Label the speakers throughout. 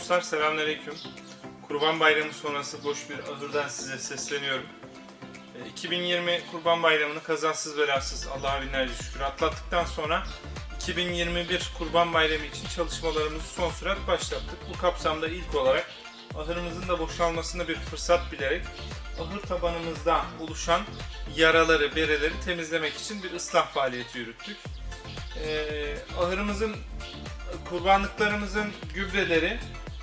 Speaker 1: dostlar, selamünaleyküm. Kurban Bayramı sonrası boş bir ahırdan size sesleniyorum. E, 2020 Kurban Bayramı'nı kazasız belasız Allah'a binlerce şükür atlattıktan sonra 2021 Kurban Bayramı için çalışmalarımızı son sürat başlattık. Bu kapsamda ilk olarak ahırımızın da boşalmasında bir fırsat bilerek ahır tabanımızda oluşan yaraları, bereleri temizlemek için bir ıslah faaliyeti yürüttük. E, ahırımızın kurbanlıklarımızın gübreleri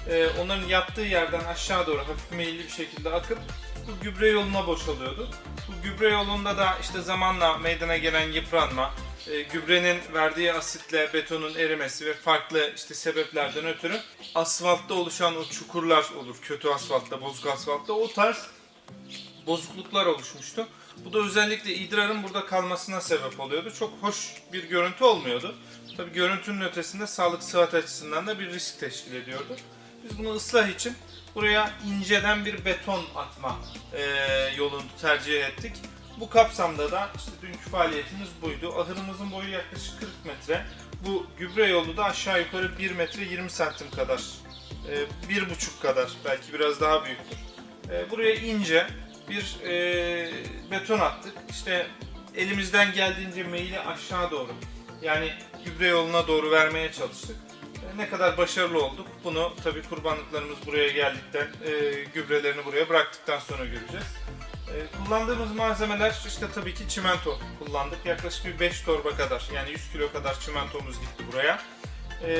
Speaker 1: e, onların yattığı yerden aşağı doğru hafif meyilli bir şekilde akıp bu gübre yoluna boşalıyordu. Bu gübre yolunda da işte zamanla meydana gelen yıpranma, e, gübrenin verdiği asitle betonun erimesi ve farklı işte sebeplerden ötürü asfaltta oluşan o çukurlar olur. Kötü asfaltta, bozuk asfaltta o tarz bozukluklar oluşmuştu. Bu da özellikle idrarın burada kalmasına sebep oluyordu. Çok hoş bir görüntü olmuyordu. Tabii görüntünün ötesinde sağlık sıhhat açısından da bir risk teşkil ediyordu. Biz bunu ıslah için buraya inceden bir beton atma e, yolunu tercih ettik. Bu kapsamda da işte dünkü faaliyetimiz buydu. Ahırımızın boyu yaklaşık 40 metre. Bu gübre yolu da aşağı yukarı 1 metre 20 santim kadar. E, 1,5 kadar belki biraz daha büyüktür. E, buraya ince bir e, beton attık. İşte elimizden geldiğince meyili aşağı doğru yani gübre yoluna doğru vermeye çalıştık. Ne kadar başarılı olduk bunu tabii kurbanlıklarımız buraya geldikten e, gübrelerini buraya bıraktıktan sonra göreceğiz. E, kullandığımız malzemeler işte tabii ki çimento kullandık. Yaklaşık bir 5 torba kadar yani 100 kilo kadar çimentomuz gitti buraya. E,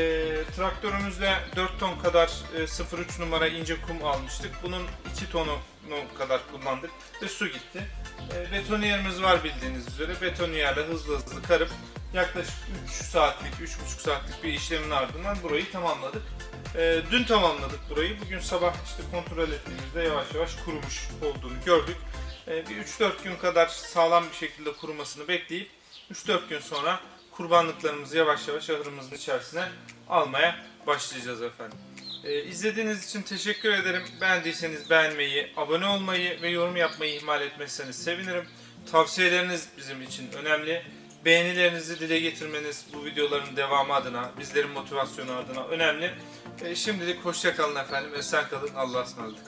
Speaker 1: traktörümüzle 4 ton kadar e, 03 numara ince kum almıştık. Bunun 2 tonu kadar kullandık ve su gitti. E, betoniyerimiz var bildiğiniz üzere. Betoniyerle hızlı hızlı karıp yaklaşık 3 saatlik, 3,5 saatlik bir işlemin ardından burayı tamamladık. E, dün tamamladık burayı. Bugün sabah işte kontrol ettiğimizde yavaş yavaş kurumuş olduğunu gördük. E, bir 3-4 gün kadar sağlam bir şekilde kurumasını bekleyip 3-4 gün sonra kurbanlıklarımızı yavaş yavaş ahırımızın içerisine almaya başlayacağız efendim. Ee, izlediğiniz için teşekkür ederim. Beğendiyseniz beğenmeyi, abone olmayı ve yorum yapmayı ihmal etmezseniz sevinirim. Tavsiyeleriniz bizim için önemli. Beğenilerinizi dile getirmeniz bu videoların devamı adına, bizlerin motivasyonu adına önemli. Ee, şimdilik hoşça kalın efendim. Esen kalın. Allah'a ısmarladık.